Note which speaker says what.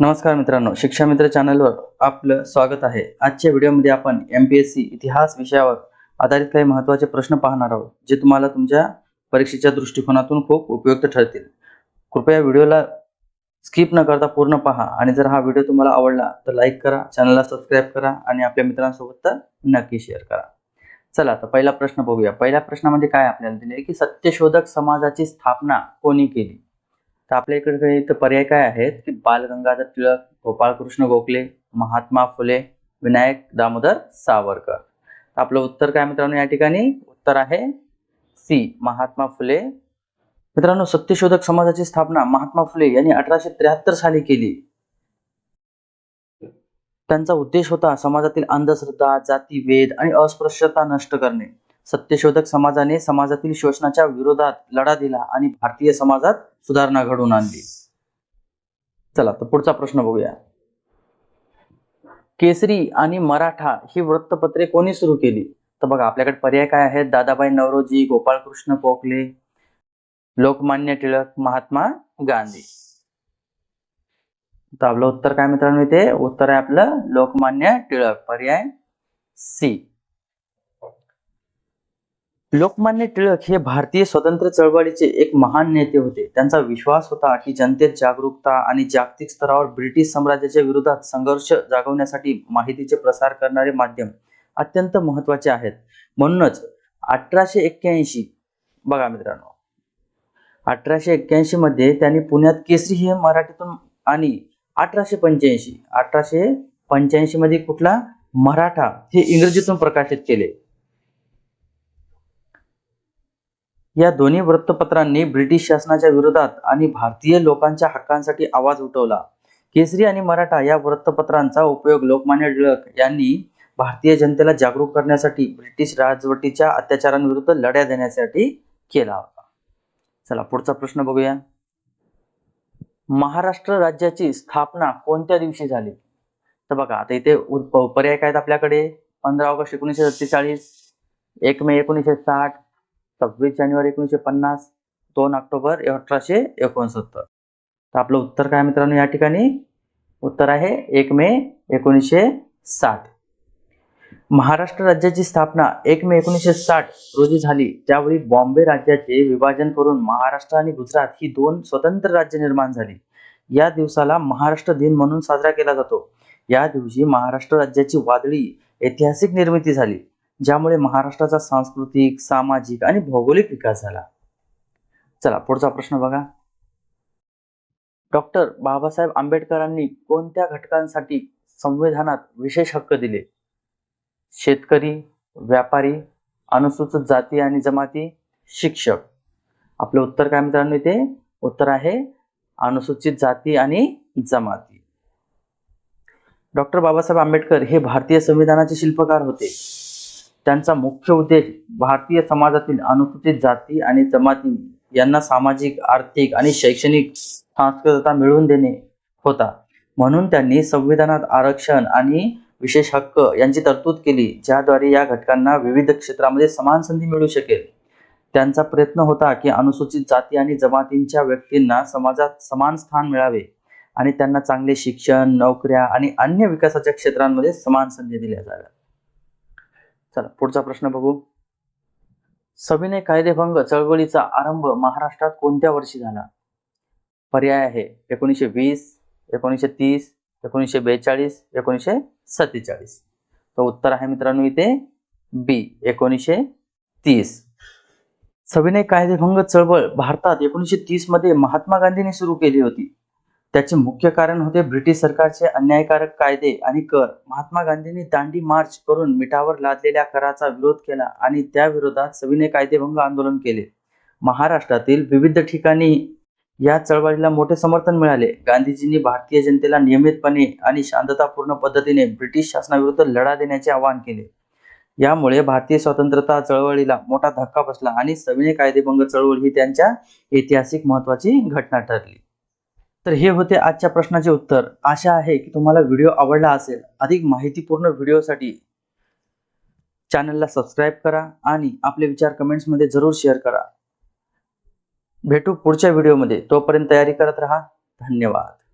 Speaker 1: नमस्कार मित्रांनो शिक्षा मित्र चॅनलवर आपलं स्वागत आहे. आजच्या व्हिडिओमध्ये आपण एम पी एस सी इतिहास विषयावर आधारित काही महत्त्वाचे प्रश्न पाहणार आहोत जे तुम्हाला तुमच्या परीक्षेच्या दृष्टिकोनातून खूप उपयुक्त ठरतील. कृपया व्हिडिओला स्किप न करता पूर्ण पहा आणि जर हा व्हिडिओ तुम्हाला आवडला तर लाईक करा चॅनलला सबस्क्राईब करा आणि आपल्या मित्रांसोबत तर नक्की शेअर करा. चला आता पहिला प्रश्न बघूया. पहिल्या प्रश्नामध्ये म्हणजे काय आपल्याला दिले की सत्यशोधक समाजाची स्थापना कोणी केली? तर आपल्या इकडे इथं पर्याय काय आहेत? की बालगंगाधर टिळक टिळक गोपाळकृष्ण गोखले महात्मा फुले विनायक दामोदर सावरकर. आपलं उत्तर काय मित्रांनो या ठिकाणी? उत्तर आहे सी महात्मा फुले. मित्रांनो सत्यशोधक समाजाची स्थापना महात्मा फुले यांनी अठराशे त्र्याहत्तर साली केली. त्यांचा उद्देश होता समाजातील अंधश्रद्धा जातीभेद आणि अस्पृश्यता नष्ट करणे. सत्यशोधक समाजाने समाजातील शोषणाच्या विरोधात लढा दिला आणि भारतीय समाजात सुधारणा घडवून आणली. चला तर पुढचा प्रश्न बघूया. केसरी आणि मराठा ही वृत्तपत्रे कोणी सुरू केली? तर बघा आपल्याकडे पर्याय काय आहेत? दादाबाई नवरोजी गोपाळकृष्ण पोखले लोकमान्य टिळक महात्मा गांधी. तर आपलं उत्तर काय मित्रांनो इथे? उत्तर आहे आपलं लोकमान्य टिळक. पर्याय सी. लोकमान्य टिळक हे भारतीय स्वतंत्र चळवळीचे एक महान नेते होते. त्यांचा विश्वास होता की जनतेत जागरूकता आणि जागतिक स्तरावर ब्रिटिश साम्राज्याच्या विरोधात संघर्ष जागवण्यासाठी माहितीचे प्रसार करणारे माध्यम अत्यंत महत्त्वाचे आहेत. म्हणूनच अठराशे एक्क्याऐंशी बघा मित्रांनो अठराशे एक्क्याऐंशी मध्ये त्यांनी पुण्यात केसरी हे मराठीतून आणि अठराशे पंच्याऐंशी अठराशे पंच्याऐंशी मध्ये कुठला मराठा हे इंग्रजीतून प्रकाशित केले. या दोन्ही वृत्तपत्रांनी ब्रिटिश शासनाच्या विरोधात आणि भारतीय लोकांच्या हक्कांसाठी आवाज उठवला. केसरी आणि मराठा या वृत्तपत्रांचा उपयोग लोकमान्य टिळक यांनी भारतीय जनतेला जागरूक करण्यासाठी ब्रिटिश राजवटीच्या अत्याचारांविरुद्ध लढ्या देण्यासाठी केला होता. चला पुढचा प्रश्न बघूया. महाराष्ट्र राज्याची स्थापना कोणत्या दिवशी झाली? तर बघा आता इथे पर्याय काय आहेत आपल्याकडे? पंधरा ऑगस्ट एकोणीसशे सत्तेचाळीस एक मे एकोणीसशे साठ सव्वीस जानेवारी एकोणीसशे पन्नास दोन ऑक्टोबर अठराशे एकोणसत्तर. तर आपलं उत्तर काय मित्रांनो? या ठिकाणी उत्तर आहे एक मे एकोणीसशे साठ. महाराष्ट्र राज्याची स्थापना एक मे एकोणीसशे साठ रोजी झाली. त्यावेळी बॉम्बे राज्याचे विभाजन करून महाराष्ट्र आणि गुजरात ही दोन स्वतंत्र राज्य निर्माण झाली. या दिवसाला महाराष्ट्र दिन म्हणून साजरा केला जातो. या दिवशी महाराष्ट्र राज्याची वादळी ऐतिहासिक निर्मिती झाली. ज्यामुळे महाराष्ट्राचा सांस्कृतिक सामाजिक आणि भौगोलिक विकास झाला. चला पुढचा प्रश्न बघा. डॉक्टर बाबासाहेब आंबेडकरांनी कोणत्या घटकांसाठी संविधानात विशेष हक्क दिले? शेतकरी व्यापारी अनुसूचित जाती आणि जमाती शिक्षक. आपलं उत्तर काय मित्रांनो इथे? उत्तर आहे अनुसूचित जाती आणि जमाती. डॉक्टर बाबासाहेब आंबेडकर हे भारतीय संविधानाचे शिल्पकार होते. त्यांचा मुख्य उद्देश भारतीय समाजातील अनुसूचित जाती आणि जमाती यांना सामाजिक आर्थिक आणि शैक्षणिक सांस्कृतता मिळवून देणे होता. म्हणून त्यांनी संविधानात आरक्षण आणि विशेष हक्क यांची तरतूद केली ज्याद्वारे या घटकांना विविध क्षेत्रामध्ये समान संधी मिळू शकेल. त्यांचा प्रयत्न होता की अनुसूचित जाती आणि जमातींच्या व्यक्तींना समाजात समान स्थान मिळावे आणि त्यांना चांगले शिक्षण नोकऱ्या आणि अन्य विकासाच्या क्षेत्रांमध्ये समान संधी दिल्या जाव्यात. चला पुढचा प्रश्न बघू. सविनय कायदेभंग चळवळीचा आरंभ महाराष्ट्रात कोणत्या वर्षी झाला? पर्याय आहे एकोणीसशे वीस एकोणीसशे तीस एकोणीसशे बेचाळीस एकोणीसशे सत्तेचाळीस. तर उत्तर आहे मित्रांनो इथे बी एकोणीसशे तीस. सविनय कायदेभंग चळवळ भारतात एकोणीसशे तीसमध्ये महात्मा गांधींनी सुरू केली होती. त्याचे मुख्य कारण होते ब्रिटिश सरकारचे अन्यायकारक कायदे आणि कर. महात्मा गांधींनी दांडी मार्च करून मिठावर लादलेल्या कराचा विरोध केला आणि त्या विरोधात सविनय कायदेभंग आंदोलन केले. महाराष्ट्रातील विविध ठिकाणी या चळवळीला मोठे समर्थन मिळाले. गांधीजींनी भारतीय जनतेला नियमितपणे आणि शांततापूर्ण पद्धतीने ब्रिटिश शासनाविरुद्ध लढा देण्याचे आवाहन केले. यामुळे भारतीय स्वतंत्रता चळवळीला मोठा धक्का बसला आणि सविनय कायदेभंग चळवळ ही त्यांच्या ऐतिहासिक महत्वाची घटना ठरली. तर हे होते आजच्या प्रश्नाचे उत्तर. आशा आहे की तुम्हाला व्हिडिओ आवडला असेल. अधिक माहितीपूर्ण व्हिडिओसाठी चॅनलला सबस्क्राईब करा आणि आपले विचार कमेंट्समध्ये जरूर शेअर करा. भेटू पुढच्या व्हिडिओमध्ये. तोपर्यंत तयारी करत राहा. धन्यवाद.